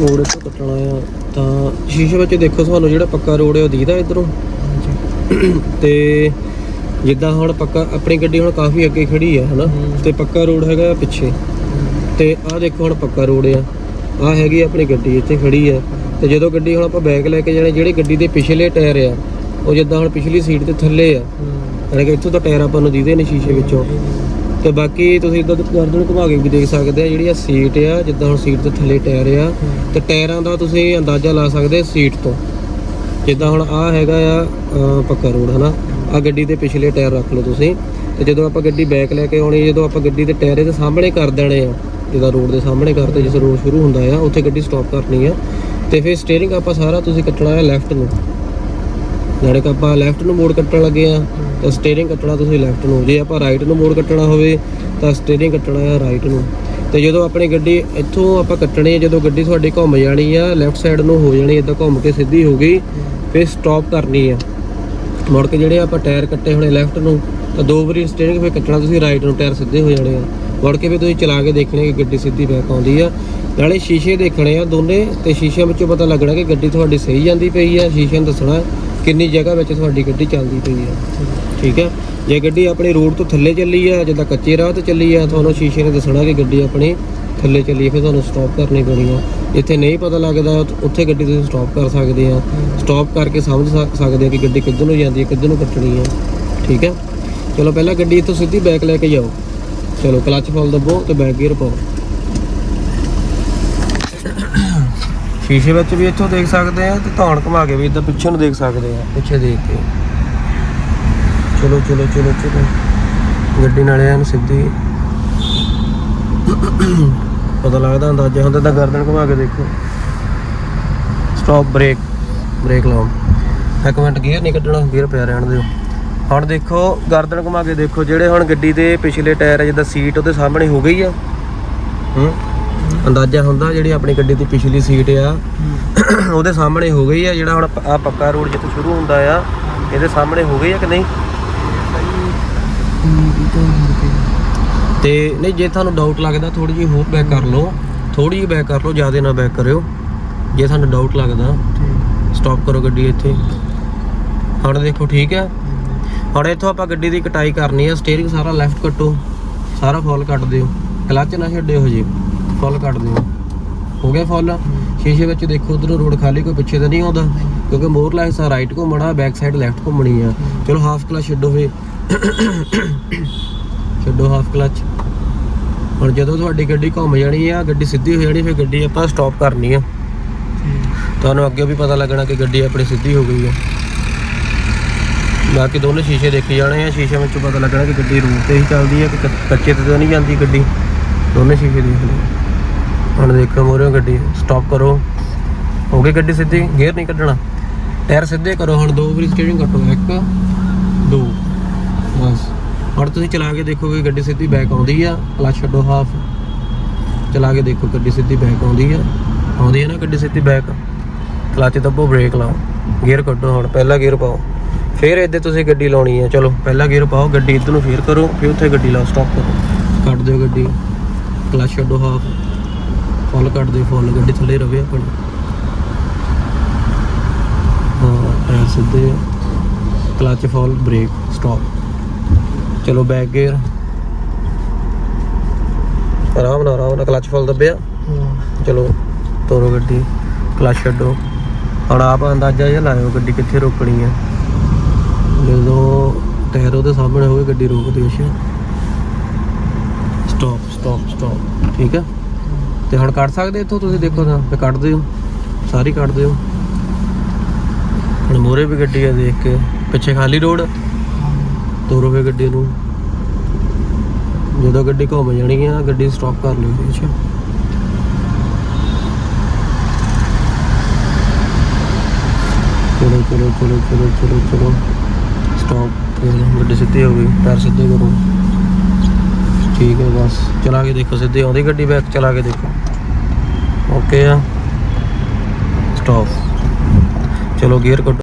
Road ਇੱਥੋਂ ਕੱਟਣਾ ਆ ਤਾਂ ਸ਼ੀਸ਼ੇ ਵਿੱਚ ਦੇਖੋ ਤੁਹਾਨੂੰ ਜਿਹੜਾ ਪੱਕਾ ਰੋਡ ਹੈ ਉਹ ਦੀਦਾ ਇਧਰੋਂ। ਤੇ ਜਿੱਦਾਂ ਹੁਣ ਪੱਕਾ ਆਪਣੀ ਗੱਡੀ ਹੁਣ ਕਾਫੀ ਅੱਗੇ ਖੜੀ ਆ ਹਨਾ? ਹੂੰ। ਤੇ ਪੱਕਾ ਰੋਡ ਹੈਗਾ ਪਿੱਛੇ। ਤੇ ਆਹ ਦੇਖੋ ਹੁਣ ਪੱਕਾ ਰੋਡ ਆ। ਆਹ ਹੈਗੀ ਆਪਣੀ ਗੱਡੀ ਇੱਥੇ ਖੜੀ ਆ। ਤੇ ਜਦੋਂ ਗੱਡੀ ਹੁਣ ਆਪਾਂ ਬੈਕ ਲੈ ਕੇ ਜਾਣੇ ਜਿਹੜੇ ਗੱਡੀ ਦੇ ਪਿਛਲੇ ਟਾਇਰ ਆ ਉਹ ਜਿੱਦਾਂ ਹੁਣ ਪਿਛਲੀ ਸੀਟ ਦੇ ਥੱਲੇ ਆ। ਯਾਨੀ ਕਿ ਇੱਥੋਂ ਤਾਂ ਟਾਇਰ ਆਪਾਂ ਨੂੰ ਦੀਦੇ ਨੇ ਸ਼ੀਸ਼ੇ ਵਿੱਚੋਂ। ਤੇ ਬਾਕੀ ਤੁਸੀਂ ਇਦਾਂ ਗਰਦਨ ਘੁਮਾ ਕੇ ਵੀ ਦੇਖ ਸਕਦੇ ਆ ਜਿਹੜੀ ਆ ਸੀਟ ਆ, ਜਿੱਦਾਂ ਹੁਣ ਸੀਟ ਦੇ ਥੱਲੇ ਟਾਇਰ ਆ, ਤੇ ਟਾਇਰਾਂ ਦਾ ਤੁਸੀਂ ਅੰਦਾਜ਼ਾ ਲਾ ਸਕਦੇ ਸੀਟ ਤੋਂ। ਜਿੱਦਾਂ ਹੁਣ ਆ ਹੈਗਾ ਆ ਪੱਕਾ ਰੋਡ, ਹਨਾ? ਆ ਗੱਡੀ ਦੇ ਪਿਛਲੇ ਟਾਇਰ ਰੱਖ ਲਓ ਤੁਸੀਂ। ਤੇ ਜਦੋਂ ਆਪਾਂ ਗੱਡੀ ਬੈਕ ਲੈ ਕੇ ਆਉਣੀ, ਜਦੋਂ ਆਪਾਂ ਗੱਡੀ ਦੇ ਟਾਇਰ ਦੇ ਸਾਹਮਣੇ ਕਰ ਦੇਣੇ ਆ, ਜਿੱਦਾਂ ਰੋਡ ਦੇ ਸਾਹਮਣੇ ਕਰਤੇ ਜਿਸ ਰੋਡ ਸ਼ੁਰੂ ਹੁੰਦਾ ਆ, ਉੱਥੇ ਗੱਡੀ ਸਟਾਪ ਕਰਨੀ ਆ। ਤੇ ਫਿਰ ਸਟੀਅਰਿੰਗ ਆਪਾਂ ਸਾਰਾ ਤੁਸੀਂ ਕੱਟਣਾ ਆ ਲੈਫਟ ਨੂੰ। ਜਿਹੜੇ ਕਿ ਆਪਾਂ ਲੈਫਟ ਨੂੰ ਮੋੜ ਕੱਟਣ ਲੱਗੇ ਆ ਤਾਂ ਸਟੀਅਰਿੰਗ ਕੱਟਣਾ ਤੁਸੀਂ ਲੈਫਟ ਨੂੰ। ਜੇ ਆਪਾਂ ਰਾਈਟ ਨੂੰ ਮੋੜ ਕੱਟਣਾ ਹੋਵੇ, ਤਾਂ ਸਟੀਅਰਿੰਗ ਕੱਟਣਾ ਆ ਰਾਈਟ ਨੂੰ। ਤੇ ਜਦੋਂ ਆਪਣੀ ਗੱਡੀ ਇੱਥੋਂ ਆਪਾਂ ਕੱਟਣੀ ਹੈ, ਜਦੋਂ ਗੱਡੀ ਤੁਹਾਡੀ ਘੁੰਮ ਜਾਣੀ ਆ ਲੈਫਟ ਸਾਈਡ ਨੂੰ ਹੋ ਜਾਣੀ ਇਦਾਂ ਘੁੰਮ ਕੇ ਸਿੱਧੀ ਹੋ ਗਈ, ਫਿਰ ਸਟਾਪ ਕਰਨੀ ਆ ਮੁੜ ਕੇ ਜਿਹੜੇ ਆਪਾਂ ਟਾਇਰ ਕੱਟੇ ਹੋਣੇ ਲੈਫਟ ਨੂੰ, ਤਾਂ ਦੋ ਵਾਰੀ ਸਟੀਅਰਿੰਗ ਫਿਰ ਕੱਟਣਾ, ਤੁਸੀਂ ਰਾਈਟ ਨੂੰ ਟਾਇਰ ਸਿੱਧੇ ਹੋ ਜਾਣੇ ਆ। ਮੁੜ ਕੇ ਵੀ ਤੁਸੀਂ ਚਲਾ ਕੇ ਦੇਖਣੇ ਕਿ ਗੱਡੀ ਸਿੱਧੀ ਬੈਕ ਆਉਂਦੀ ਆ। ਨਾਲੇ ਸ਼ੀਸ਼ੇ ਦੇਖਣੇ ਆ ਦੋਨੇ, ਤੇ ਸ਼ੀਸ਼ਿਆਂ ਵਿੱਚੋਂ ਪਤਾ ਲੱਗਣਾ ਕਿ ਗੱਡੀ ਤੁਹਾਡੀ ਸਹੀ ਜਾਂਦੀ ਪਈ ਆ, ਸ਼ੀਸ਼ਿਆਂ ਨੂੰ ਦੱਸਣਾ। ਕਿੰਨੀ ਜਗ੍ਹਾ ਵਿੱਚ ਤੁਹਾਡੀ ਗੱਡੀ ਚੱਲਦੀ ਪਈ ਆ ਠੀਕ ਹੈ? ਜੇ ਗੱਡੀ ਆਪਣੀ ਰੋਡ ਤੋਂ ਥੱਲੇ ਚੱਲੀ ਆ, ਜਿੱਦਾਂ ਕੱਚੇ ਰਾਹ ਤੇ ਚੱਲੀ ਆ, ਤੁਹਾਨੂੰ ਸ਼ੀਸ਼ੇ ਨੇ ਦੱਸਣਾ ਕਿ ਗੱਡੀ ਆਪਣੀ ਥੱਲੇ ਚੱਲੀ ਆ, ਫਿਰ ਤੁਹਾਨੂੰ ਸਟਾਪ ਕਰਨੀ ਪੈਣੀ ਆ। ਜਿੱਥੇ ਨਹੀਂ ਪਤਾ ਲੱਗਦਾ, ਉੱਥੇ ਗੱਡੀ ਤੁਸੀਂ ਸਟਾਪ ਕਰ ਸਕਦੇ ਆ। ਸਟਾਪ ਕਰਕੇ ਸਮਝ ਸਕਦੇ ਆ ਕਿ ਗੱਡੀ ਕਿੱਧਰ ਨੂੰ ਜਾਂਦੀ ਹੈ ਕਿੱਧਰ ਨੂੰ ਕੱਟਣੀ ਹੈ ਠੀਕ ਹੈ? ਚਲੋ, ਪਹਿਲਾਂ ਗੱਡੀ ਇੱਥੋਂ ਸਿੱਧੀ ਬੈਕ ਲੈ ਕੇ ਜਾਓ। ਚਲੋ ਕਲੱਚ ਫੋਲ ਦੱਬੋ ਤੇ ਬੈਕ ਗੇਅਰ ਪਾਓ। ਸ਼ੀਸ਼ੇ ਵਿੱਚ ਵੀ ਇੱਥੋਂ ਦੇਖ ਸਕਦੇ ਆ ਤੇ ਧੌਣ ਘੁਮਾ ਕੇ ਵੀ ਇਦਾਂ ਪਿੱਛੇ ਨੂੰ ਦੇਖ ਸਕਦੇ ਆ, ਪਿੱਛੇ ਦੇਖ ਕੇ। ਚਲੋ ਚਲੋ ਚਲੋ ਚਲੋ। ਗੱਡੀ ਨਾਲ ਐਨ ਸਿੱਧੀ। ਪਤਾ ਲੱਗਦਾ ਅੰਦਾਜ਼ਾ ਹੁੰਦਾ ਤਾਂ ਗਰਦਨ ਘੁਮਾ ਕੇ ਦੇਖੋ। ਸਟਾਪ ਬ੍ਰੇਕ ਬ੍ਰੇਕ ਲਾਓ ਇੱਕ ਮਿੰਟ ਗੇਅਰ ਨਹੀਂ ਕੱਢਣਾ ਗੇਅਰ ਪਿਆ ਰਹਿਣ ਦਿਓ। ਹੁਣ ਦੇਖੋ, ਗਰਦਨ ਘੁਮਾ ਕੇ ਦੇਖੋ, ਜਿਹੜੇ ਹੁਣ ਗੱਡੀ ਦੇ ਪਿਛਲੇ ਟਾਇਰ ਆ, ਜਿੱਦਾਂ ਸੀਟ ਉਹਦੇ ਸਾਹਮਣੇ ਹੋ ਗਈ ਆ। ਹੂੰ। ਅੰਦਾਜ਼ਾ ਹੁੰਦਾ ਜਿਹੜੀ ਆਪਣੀ ਗੱਡੀ ਦੀ ਪਿਛਲੀ ਸੀਟ ਆ। ਉਹਦੇ ਸਾਹਮਣੇ ਹੋ ਗਈ ਆ ਜਿਹੜਾ ਹੁਣ ਆ ਪੱਕਾ ਰੋਡ ਜਿੱਥੇ ਸ਼ੁਰੂ ਹੁੰਦਾ ਆ ਇਹਦੇ ਸਾਹਮਣੇ ਹੋ ਗਈ ਆ ਕਿ ਨਹੀਂ? ਤੇ ਨਹੀਂ ਜੇ ਤੁਹਾਨੂੰ ਡਾਊਟ ਲੱਗਦਾ ਥੋੜੀ ਜਿਹੀ ਹੋਰ ਬੈਕ ਕਰ ਲਓ। ਥੋੜੀ ਜਿਹੀ ਬੈਕ ਕਰ ਲਓ ਜ਼ਿਆਦਾ ਨਾ ਬੈਕ ਕਰਿਓ। ਜੇ ਤੁਹਾਨੂੰ ਡਾਊਟ ਲੱਗਦਾ ਸਟਾਪ ਕਰੋ ਗੱਡੀ ਇੱਥੇ। ਹੁਣ ਦੇਖੋ ਠੀਕ ਹੈ ਹੁਣ ਇੱਥੋਂ ਆਪਾਂ ਗੱਡੀ ਦੀ ਕਟਾਈ ਕਰਨੀ ਹੈ ਸਟੀਅਰਿੰਗ ਸਾਰਾ ਲੈਫਟ ਕੱਟੋ ਸਾਰਾ ਫੁੱਲ ਕੱਟ ਦਿਓ। ਕਲੱਚ ਨਾ ਛੱਡਿਓ ਹਜੇ। ਫੁੱਲ ਕੱਟ ਦਿਓ ਹੋ ਗਿਆ ਫੁੱਲ? ਸ਼ੀਸ਼ੇ ਵਿੱਚ ਦੇਖੋ, ਉਧਰੋਂ ਰੋਡ ਖਾਲੀ, ਕੋਈ ਪਿੱਛੇ ਤਾਂ ਨਹੀਂ ਆਉਂਦਾ? ਕਿਉਂਕਿ ਮੋਰਲਾ ਹਿੱਸਾ ਰਾਈਟ ਘੁੰਮਣਾ ਬੈਕ ਸਾਈਡ ਲੈਫਟ ਘੁੰਮਣੀ ਆ। ਚਲੋ ਹਾਫ ਕਲਚ ਛੱਡੋ ਫੇ ਛੱਡੋ ਹਾਫ ਕਲਚ ਹੁਣ ਜਦੋਂ ਤੁਹਾਡੀ ਗੱਡੀ ਘੁੰਮ ਜਾਣੀ ਆ, ਗੱਡੀ ਸਿੱਧੀ ਹੋ ਜਾਣੀ, ਫਿਰ ਗੱਡੀ ਆਪਾਂ ਸਟਾਪ ਕਰਨੀ ਆ। ਤੁਹਾਨੂੰ ਅੱਗੇ ਵੀ ਪਤਾ ਲੱਗਣਾ ਕਿ ਗੱਡੀ ਆਪਣੀ ਸਿੱਧੀ ਹੋ ਗਈ ਆ। ਬਾਕੀ ਦੋਨੇ ਸ਼ੀਸ਼ੇ ਦੇਖੇ ਜਾਣੇ ਆ, ਸ਼ੀਸ਼ੇ ਵਿੱਚੋਂ ਪਤਾ ਲੱਗਣਾ ਕਿ ਗੱਡੀ ਰੂਟ ਤੇ ਹੀ ਚੱਲਦੀ ਹੈ ਕਿ ਕ- ਕੱਚੇ ਤੇ ਤਾਂ ਨਹੀਂ ਜਾਂਦੀ ਗੱਡੀ। ਦੋਨੇ ਸ਼ੀਸ਼ੇ ਦੇਖ ਲਓ। ਹੁਣ ਦੇਖੋ ਮੋਰੇ ਗੱਡੀ ਸਟਾਪ ਕਰੋ। ਹੋ ਗਈ ਗੱਡੀ ਸਿੱਧੀ ਗੇਅਰ ਨਹੀਂ ਕੱਢਣਾ। ਟਾਇਰ ਸਿੱਧੇ ਕਰੋ, ਹੁਣ ਦੋ ਵਾਰੀ ਸਟੀਅਰਿੰਗ ਕੱਟੋ, ਇੱਕ, ਦੋ। ਬਸ। ਹੁਣ ਤੁਸੀਂ ਚਲਾ ਕੇ ਦੇਖੋਗੇ ਗੱਡੀ ਸਿੱਧੀ ਬੈਕ ਆਉਂਦੀ ਆ ਕਲਚ ਛੱਡੋ ਹਾਫ ਚਲਾ ਕੇ ਦੇਖੋ ਗੱਡੀ ਸਿੱਧੀ ਬੈਕ ਆਉਂਦੀ ਆ। ਆਉਂਦੀ ਆ ਨਾ ਗੱਡੀ ਸਿੱਧੀ ਬੈਕ ਕਲਚ ਦੱਬੋ ਬ੍ਰੇਕ ਲਾਓ। ਗੇਅਰ ਕੱਢੋ ਹੁਣ, ਪਹਿਲਾ ਗੇਅਰ ਪਾਓ। ਫਿਰ ਇੱਧੇ ਤੁਸੀਂ ਗੱਡੀ ਲਾਉਣੀ ਹੈ ਚਲੋ, ਪਹਿਲਾ ਗੇਅਰ ਪਾਓ, ਗੱਡੀ ਇੱਧਰ ਨੂੰ ਫੇਰ ਕਰੋ, ਫਿਰ ਉੱਥੇ ਗੱਡੀ ਲਾਓ ਸਟਾਪ ਕਰੋ। ਕੱਢ ਦਿਓ ਗੱਡੀ। ਕਲਚ ਛੱਡੋ ਹਾਫ ਫੁੱਲ ਕੱਢ ਦਿਓ ਫੁੱਲ ਗੱਡੀ ਥੱਲੇ ਰਵੇ ਆਪਣੀ। ਹਾਂ ਟਾਇਰ ਸਿੱਧੇ ਕਲਚ ਫੁੱਲ ਬ੍ਰੇਕ ਸਟਾਪ ਚਲੋ ਬੈਕ ਗੇਅਰ ਆਰਾਮ ਨਾਲ ਆਰਾਮ ਨਾਲ ਕਲਚ ਫੁੱਲ ਦੱਬਿਆ। ਚਲੋ ਤੋਰੋ ਗੱਡੀ ਕਲਚ ਛੱਡੋ। ਹੁਣ ਆਪ ਅੰਦਾਜ਼ਾ ਜਿਹਾ ਲਾਇਓ ਗੱਡੀ ਕਿੱਥੇ ਰੋਕਣੀ ਹੈ ਜਦੋਂ ਟਾਇਰ ਉਹਦੇ ਸਾਹਮਣੇ ਹੋਵੇ ਗੱਡੀ ਰੋਕ ਦਿਓ ਅੱਛਾ ਸਟਾਪ ਸਟਾਪ ਸਟਾਪ ਠੀਕ ਹੈ ਤੇ ਹੁਣ ਕੱਢ ਸਕਦੇ ਇੱਥੋਂ? ਤੁਸੀਂ ਦੇਖੋ ਤਾਂ, ਤੇ ਕੱਢ ਦਿਓ। ਸਾਰੀ ਕੱਢ ਦਿਓ। ਹੁਣ ਮੋਰੇ ਵੀ ਗੱਡੀ ਆ ਦੇਖ ਕੇ। ਪਿੱਛੇ ਖਾਲੀ ਰੋਡ। ਤੋਰੋ ਵੇ ਗੱਡੀ ਨੂੰ। ਜਦੋਂ ਗੱਡੀ ਘੁੰਮ ਜਾਣੀ ਆ, ਗੱਡੀ ਸਟਾਪ ਕਰ ਲਿਓ ਅੱਛਾ ਚਲੋ ਚਲੋ ਚਲੋ ਚਲੋ ਚਲੋ ਚਲੋ। ਸਟਾਪ ਗੱਡੀ ਸਿੱਧੀ ਹੋ ਗਈ। ਪੈਰ ਸਿੱਧੇ ਕਰੋ। ਠੀਕ ਹੈ ਬਸ। ਚਲਾ ਕੇ ਦੇਖੋ ਸਿੱਧੇ, ਆਉਂਦੀ ਗੱਡੀ ਬੈਕ ਚਲਾ ਕੇ ਦੇਖੋ। ਓਕੇ ਆ? ਸਟਾਪ ਚਲੋ ਗੇਅਰ ਕੱਢੋ।